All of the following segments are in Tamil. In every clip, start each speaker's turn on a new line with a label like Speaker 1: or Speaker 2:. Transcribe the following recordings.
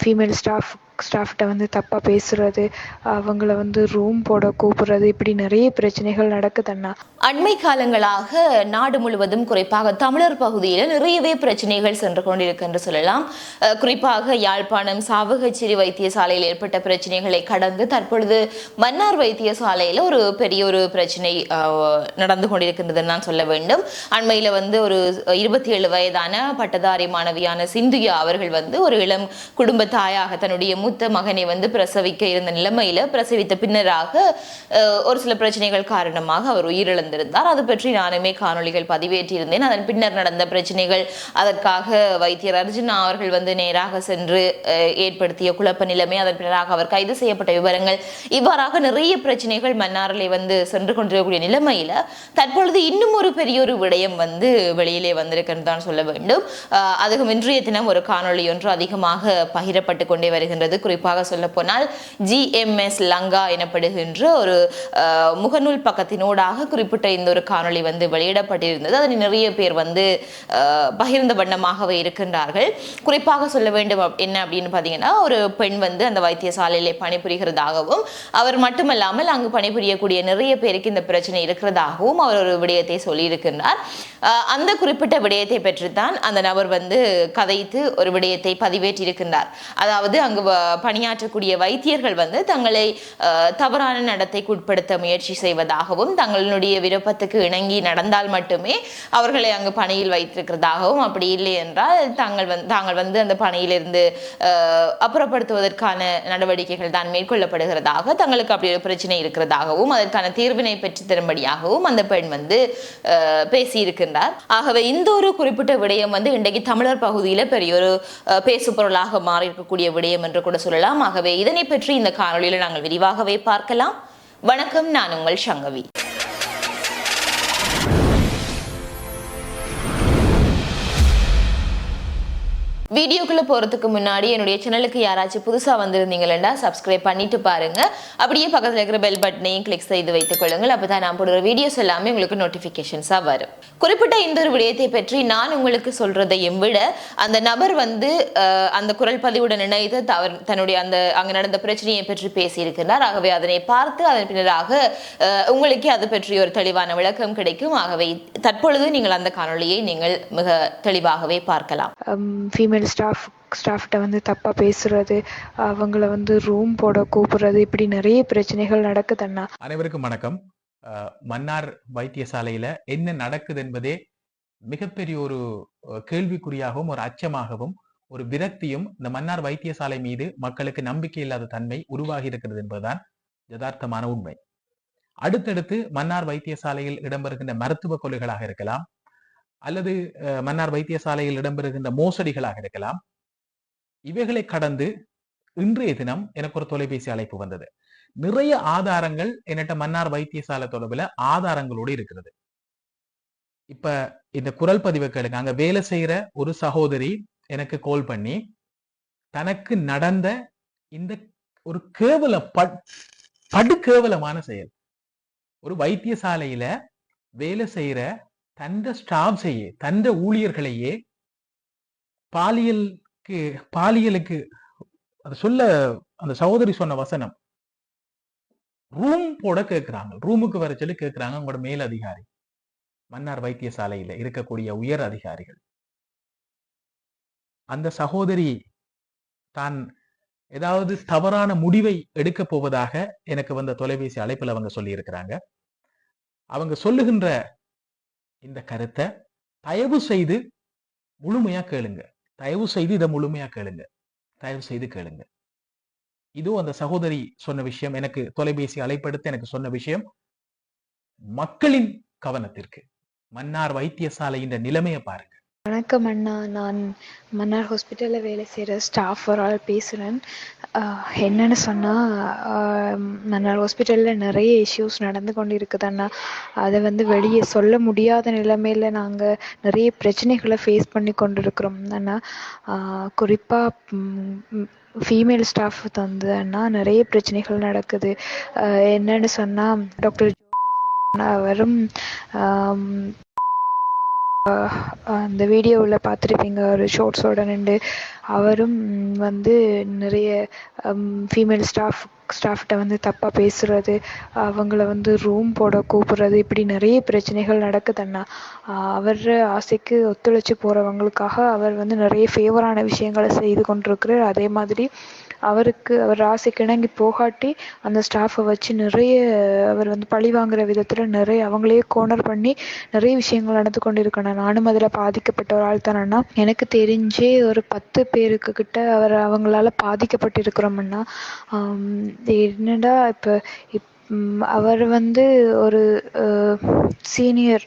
Speaker 1: ஃபீமேல் ஸ்டாஃப் ஸ்டாஃப்கிட்ட வந்து தப்பாக பேசுறது அவங்கள வந்து ரூம் போட கூப்பிடுறது இப்படி நிறைய பிரச்சனைகள் நடக்குதுன்னா
Speaker 2: அண்மை காலங்களாக நாடு முழுவதும் குறிப்பாக தமிழர் பகுதியில் நிறையவே பிரச்சனைகள் சென்று கொண்டிருக்கு என்று சொல்லலாம். குறிப்பாக யாழ்ப்பாணம் சாவகச்சேரி வைத்தியசாலையில் ஏற்பட்ட பிரச்சனைகளை கடந்து தற்பொழுது மன்னார் வைத்தியசாலையில் ஒரு பெரிய ஒரு பிரச்சனை நடந்து கொண்டிருக்கின்றது நான் சொல்ல வேண்டும். அண்மையில் வந்து ஒரு இருபத்தி ஏழு வயதான பட்டதாரி மாணவியான சிந்துயா அவர்கள் வந்து ஒரு இளம் குடும்ப தாயாக தன்னுடைய மூத்த மகனை வந்து பிரசவிக்க இருந்த நிலைமையில பிரசவித்த பின்னராக ஒரு சில பிரச்சனைகள் காரணமாக அவர் உயிரிழந்திருந்தார். அது பற்றி நானுமே காணொளிகள் பதிவேற்றியிருந்தேன். அதன் பின்னர் நடந்த பிரச்சனைகள் அதற்காக வைத்தியர் அர்ஜுனா அவர்கள் வந்து நேராக சென்று ஏற்படுத்திய குழப்ப நிலைமை அதன் பின்னராக அவர் கைது செய்யப்பட்ட விவரங்கள் இவ்வாறாக நிறைய பிரச்சனைகள் மன்னாரிலே வந்து சென்று கொண்டிருக்கக்கூடிய நிலைமையில தற்பொழுது இன்னும் ஒரு பெரிய ஒரு விடயம் வந்து வெளியிலே வந்திருக்குன்னு தான் சொல்ல வேண்டும். அஹ், அதுவும் இன்றைய தினம் ஒரு காணொளி ஒன்று அதிகமாக பகிரப்பட்டு கொண்டே வருகின்றது. குறிப்பாக சொல்ல போனால் ஜிஎம்எஸ் லங்கா எனப்படுகின்ற ஒரு முகநூல் பக்கத்தினூடாக குறிப்பிட்ட இந்த ஒரு காணொளி வந்து வெளியிடப்பட்டிருந்தது. அதில் நிறைய பேர் வந்து பகிர்ந்த வண்ணமாகவே இருக்கின்றார்கள். குறிப்பாக சொல்ல வேண்டும் என்ன அப்படின்னு பார்த்தீங்கன்னா ஒரு பெண் வந்து அந்த வைத்தியசாலையிலே பணிபுரிகிறதாகவும் அவர் மட்டுமல்லாமல் அங்கு பணிபுரியக்கூடிய நிறைய பேருக்கு இந்த பிரச்சனை இருக்கிறதாகவும் அவர் ஒரு விடயத்தை சொல்லியிருக்கின்றார். அந்த குறிப்பிட்ட விடயத்தை பெற்றுத்தான் அந்த நபர் வந்து கதைத்து ஒரு விடயத்தை பதிவேற்றிருக்கின்றார். அதாவது அங்கு பணியாற்றக்கூடிய வைத்தியர்கள் வந்து தங்களை தவறான நடத்தைக்கு உட்படுத்த முயற்சி செய்வதாகவும் தங்களுடைய விருப்பத்துக்கு இணங்கி நடந்தால் மட்டுமே அவர்களை அங்கு பணியில் வைத்திருக்கிறதாகவும் அப்படி இல்லை என்றால் தாங்கள் வந்து தாங்கள் வந்து அந்த பணியிலிருந்து அப்புறப்படுத்துவதற்கான நடவடிக்கைகள் தான் மேற்கொள்ளப்படுகிறதாக தங்களுக்கு அப்படி ஒரு பிரச்சனை இருக்கிறதாகவும் அதற்கான தீர்வினை பெற்று தரும்படியாகவும் அந்த பெண் வந்து பேசியிருக்கின்றார். ஆகவே இந்த ஒரு குறிப்பிட்ட விடயம் வந்து இன்றைக்கு தமிழர் பகுதியில் பெரிய ஒரு பேசு பொருளாக மாறி இருக்கக்கூடிய விடயம் என்று கூட சொல்லலாம். ஆகவே இதனை பற்றி இந்த காணொலியில் நாங்கள் விரிவாகவே பார்க்கலாம். வணக்கம் நான் உங்கள் சங்கவி. வீடியோக்குள்ள போறதுக்கு முன்னாடி என்னுடைய சேனலுக்கு யாராச்சும் புதுசா வந்திருந்தீங்களா சப்ஸ்கிரைப் பண்ணிட்டு பாருங்க. அப்படியே பக்கத்துல இருக்கிற பெல் பட்டனையும் கிளிக் செய்து வைத்துக் கொள்ளுங்கள். அப்போ தான் நான் போடுற வீடியோஸ் எல்லாமே உங்களுக்கு நோட்டிஃபிகேஷன்ஸாக வரும். குறிப்பிட்ட இந்த ஒரு விடயத்தை பற்றி நான் உங்களுக்கு சொல்கிறதையும் விட அந்த நபர் வந்து அந்த குரல் பதிவுடன் இணைத்து தவறு தன்னுடைய அந்த அங்கே நடந்த பிரச்சனையை பற்றி பேசியிருக்கிறார் ஆகவே அதனை பார்த்து அதன் பின்னராக உங்களுக்கே அது பற்றி ஒரு தெளிவான விளக்கம் கிடைக்கும். ஆகவே தற்பொழுது நீங்கள் அந்த காணொளியை நீங்கள் மிக தெளிவாகவே பார்க்கலாம்.
Speaker 1: ஃபீமேல் ஸ்டாஃப் ஸ்டாஃப்கிட்ட வந்து தப்பாக பேசுறது அவங்கள வந்து ரூம் போட கூப்பிடுறது இப்படி நிறைய பிரச்சனைகள் நடக்குதுன்னா
Speaker 3: அனைவருக்கும் வணக்கம். அஹ், மன்னார் வைத்தியசாலையில என்ன நடக்குது என்பதே மிகப்பெரிய ஒரு கேள்விக்குறியாகவும் ஒரு அச்சமாகவும் ஒரு விரக்தியும் இந்த மன்னார் வைத்தியசாலை மீது மக்களுக்கு நம்பிக்கை இல்லாத தன்மை உருவாகி இருக்கிறது என்பதுதான் யதார்த்தமான உண்மை. அடுத்தடுத்து மன்னார் வைத்தியசாலையில் இடம்பெறுகின்ற மருத்துவ கொலைகளாக இருக்கலாம். அல்லது மன்னார் வைத்தியசாலையில் இடம்பெறுகின்ற மோசடிகளாக இருக்கலாம். இவைகளை கடந்து இன்றைய தினம் எனக்கு ஒரு தொலைபேசி அழைப்பு வந்தது. நிறைய ஆதாரங்கள் என்னட்ட மன்னார் வைத்தியசாலை தொடர்பில் ஆதாரங்களோடு இருக்கிறது. இப்ப இந்த குரல் பதிவை கேளுங்க. அங்க வேலை செய்யற ஒரு சகோதரி எனக்கு கால் பண்ணி தனக்கு நடந்த இந்த ஒரு கேவல பட் படு கேவலமான செயல். ஒரு வைத்தியசாலையில வேலை செய்யற தந்த ஸ்டாஃப்ஸையே தந்த ஊழியர்களையே பாலியலுக்கு பாலியலுக்கு அது சொல்ல அந்த சகோதரி சொன்ன வசனம். ரூம் போட கேட்கிறாங்க ரூமுக்கு வர சொல்லி கேட்கிறாங்க உங்களோட மேல் அதிகாரி. மன்னார் வைத்தியசாலையில இருக்கக்கூடிய உயர் அதிகாரிகள். அந்த சகோதரி தான் ஏதாவது தவறான முடிவை எடுக்க போவதாக எனக்கு வந்த தொலைபேசி அழைப்பில் அவங்க சொல்லியிருக்கிறாங்க. அவங்க சொல்லுகின்ற இந்த கருத்தை தயவு செய்து முழுமையா கேளுங்க. தயவு செய்து இதை முழுமையா கேளுங்க. தயவு செய்து கேளுங்க. இதுவும் அந்த சகோதரி சொன்ன விஷயம் எனக்கு தொலைபேசி அலைப்படுத்த எனக்கு சொன்ன விஷயம் மக்களின் கவனத்திற்கு மன்னார் வைத்தியசாலையின் நிலைமையை பாருங்க.
Speaker 1: வணக்கம் அண்ணா. நான் மன்னார் ஹாஸ்பிட்டலில் வேலை செய்கிற ஸ்டாஃப் ஒரு ஆள் பேசுகிறேன் என்னன்னு சொன்னால் மன்னார் ஹாஸ்பிட்டலில் நிறைய இஷ்யூஸ் நடந்து கொண்டு இருக்குது அண்ணா. அதை வந்து வெளியே சொல்ல முடியாத நிலைமையில் நாங்கள் நிறைய பிரச்சனைகளை ஃபேஸ் பண்ணி கொண்டு இருக்கிறோம் அண்ணா குறிப்பாக ஃபீமேல் ஸ்டாஃப் வந்து அண்ணா நிறைய பிரச்சனைகள் நடக்குது. என்னன்னு சொன்னால் டாக்டர் அவரும் அந்த வீடியோவில் பார்த்துருப்பீங்க ஒரு ஷோர்ட்ஸோட நின்று. அவரும் வந்து நிறைய ஃபீமேல் ஸ்டாஃப் ஸ்டாஃப்கிட்ட வந்து தப்பாக பேசுகிறது அவங்கள வந்து ரூம் போட கூப்பிடுறது இப்படி நிறைய பிரச்சனைகள் நடக்குதுன்னா அவர் ஆசைக்கு ஒத்துழைச்சி போகிறவங்களுக்காக அவர் வந்து நிறைய ஃபேவரான விஷயங்களை செய்து கொண்டிருக்கிறார். அதே மாதிரி அவருக்கு அவர் ராசிக்கு இணங்கி போகாட்டி அந்த ஸ்டாஃபை வச்சு நிறைய அவர் வந்து பழி வாங்குற விதத்தில் நிறைய அவங்களே கோனர் பண்ணி நிறைய விஷயங்கள் நடந்து கொண்டு இருக்கணும் நானும் அதில் பாதிக்கப்பட்ட ஒரு ஆள் தானேண்ணா? எனக்கு தெரிஞ்சே ஒரு பத்து பேருக்கு கிட்ட அவர் அவங்களால பாதிக்கப்பட்டு இருக்கிறோம்னா என்னடா இப்போ இப் அவர் வந்து ஒரு சீனியர்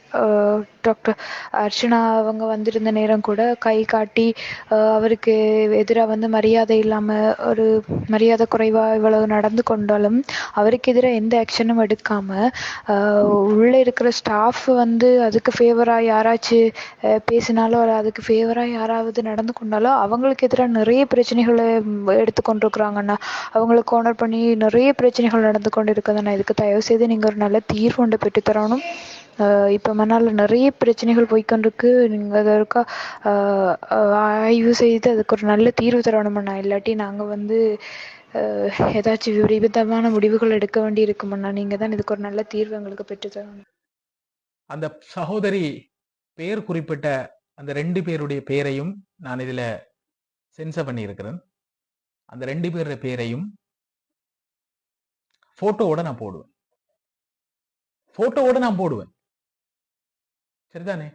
Speaker 1: டாக்டர் அர்ச்சனா அவங்க வந்திருந்த நேரம் கூட கை காட்டி அவருக்கு எதிராக வந்து மரியாதை இல்லாமல் ஒரு மரியாதை குறைவாக இவ்வளவு நடந்து கொண்டாலும் அவருக்கு எதிராக எந்த ஆக்ஷனும் எடுக்காமல் உள்ளே இருக்கிற ஸ்டாஃப் வந்து அதுக்கு ஃபேவராக யாராச்சும் பேசினாலோ அல்ல அதுக்கு ஃபேவராக யாராவது நடந்து கொண்டாலோ அவங்களுக்கு எதிராக நிறைய பிரச்சனைகளை எடுத்து கொண்டிருக்கிறாங்கண்ணா அவங்கள கோனர் பண்ணி நிறைய பிரச்சனைகள் நடந்து கொண்டு இருக்குதுண்ணா இதுக்கு தயவு செய்து நீங்கள் ஒரு நல்ல தீர்வு ஒன்று பெற்றுத்தரணும் இப்போ மணாலில் நிறைய பிரச்சனைகள் போய்க்கொண்டிருக்கு. நீங்கள் அதற்கா ஆய்வு செய்து அதுக்கு ஒரு நல்ல தீர்வு தரணுமண்ணா இல்லாட்டி நாங்கள் வந்து ஏதாச்சும் விபரீதமான முடிவுகள் எடுக்க வேண்டி இருக்குமண்ணா நீங்கள் தான் இதுக்கு ஒரு நல்ல தீர்வு எங்களுக்கு பெற்றுத்தரணும்
Speaker 3: அந்த சகோதரி பெயர் குறிப்பிட்ட அந்த ரெண்டு பேருடைய பெயரையும் நான் இதில் சென்சர் பண்ணியிருக்கிறேன். அந்த ரெண்டு பேருடைய பேரையும் போட்டோவோட நான் போடுவேன். போட்டோவோட நான் போடுவேன். சரிதானே?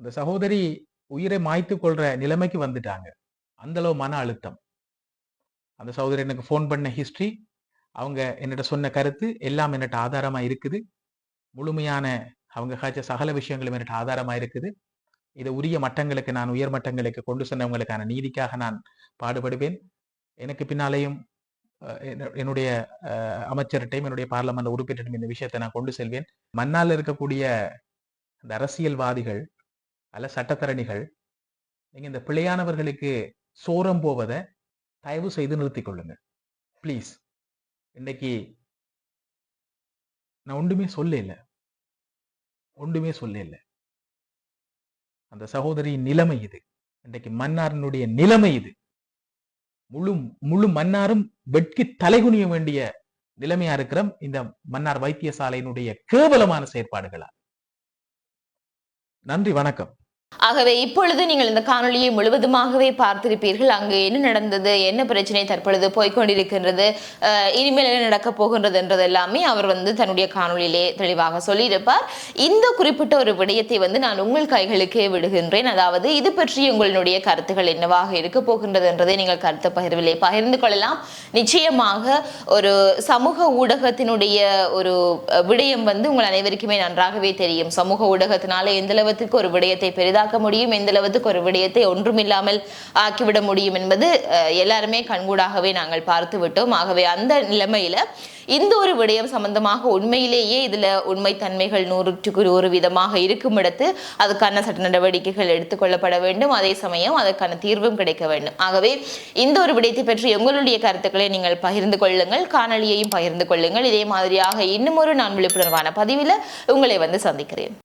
Speaker 3: அந்த சகோதரி உயிரை மாய்த்து கொள்ற நிலைமைக்கு வந்துட்டாங்க. அந்த அளவு மன அழுத்தம். அந்த சகோதரி எனக்கு ஃபோன் பண்ண ஹிஸ்டரி அவங்க என்னிட்ட சொன்ன கருத்து எல்லாம் என்னட்ட ஆதாரமா இருக்குது. முழுமையான அவங்க காய்ச்ச சகல விஷயங்களும் என்னட்ட ஆதாரமா இருக்குது. இதை உரிய மட்டங்களுக்கு நான் உயர் மட்டங்களுக்கு கொண்டு சென்றவங்களுக்கான நீதிக்காக நான் பாடுபடுவேன். எனக்கு பின்னாலேயும் என்னுடைய அமைச்சர்கிட்டையும் என்னுடைய பார்லமெண்ட் உறுப்பினர்கிட்டையும் இந்த விஷயத்தை நான் கொண்டு செல்வேன். மன்னால் இருக்கக்கூடிய இந்த அரசியல்வாதிகள் அல்ல சட்டத்தரணிகள் நீங்கள் இந்த பிழையானவர்களுக்கு சோரம் போவதை தயவு செய்து நிறுத்திக் கொள்ளுங்க. ப்ளீஸ் இன்னைக்கு நான் ஒன்றுமே சொல்ல இல்லை ஒன்றுமே சொல்ல இல்லை அந்த சகோதரியின் நிலைமை இது. இன்றைக்கு மன்னாரினுடைய நிலைமை இது. முழு முழு மன்னாரும் வெட்கி தலைகுனிய வேண்டிய நிலைமையா இருக்கிற இந்த மன்னார் வைத்தியசாலையினுடைய கேவலமான செயற்பாடுகளா நன்றி வணக்கம்.
Speaker 2: ஆகவே இப்பொழுது நீங்கள் இந்த காணொலியை முழுவதுமாகவே பார்த்திருப்பீர்கள். அங்கு என்ன நடந்தது என்ன பிரச்சனை தற்பொழுது போய்கொண்டிருக்கின்றது இனிமேல் என்ன நடக்கப் போகின்றது என்றது எல்லாமே அவர் வந்து தன்னுடைய காணொலியிலே தெளிவாக சொல்லியிருப்பார். இந்த குறிப்பிட்ட ஒரு விடயத்தை வந்து நான் உங்கள் கைகளுக்கே விடுகின்றேன். அதாவது இது பற்றி உங்களுடைய கருத்துக்கள் என்னவாக இருக்க போகின்றது என்றதை நீங்கள் கருத்து பகிர்விலே பகிர்ந்து கொள்ளலாம். நிச்சயமாக ஒரு சமூக ஊடகத்தினுடைய ஒரு விடயம் வந்து உங்கள் அனைவருக்குமே நன்றாகவே தெரியும். சமூக ஊடகத்தினால எந்த அளவுக்கு ஒரு விடயத்தை பெரிதாக பெரிதாக்க முடியும். எந்த அளவுக்கு ஒரு விடயத்தை ஒன்றுமில்லாமல் ஆக்கிவிட முடியும் என்பது எல்லாருமே கண்கூடாகவே நாங்கள் பார்த்து விட்டோம் ஆகவே அந்த நிலைமையில இந்த ஒரு விடயம் சம்பந்தமாக உண்மையிலேயே இதுல உண்மை தன்மைகள் நூறுக்கு ஒரு விதமாக இருக்கும் இடத்து அதுக்கான சட்ட நடவடிக்கைகள் எடுத்துக்கொள்ளப்பட வேண்டும். அதே சமயம் அதற்கான தீர்வும் கிடைக்க வேண்டும். ஆகவே இந்த ஒரு விடயத்தை பற்றி எங்களுடைய கருத்துக்களை நீங்கள் பகிர்ந்து கொள்ளுங்கள். காணொலியையும் பகிர்ந்து கொள்ளுங்கள். இதே மாதிரியாக இன்னும் ஒரு நான் விழிப்புணர்வான பதிவில் உங்களை வந்து சந்திக்கிறேன்.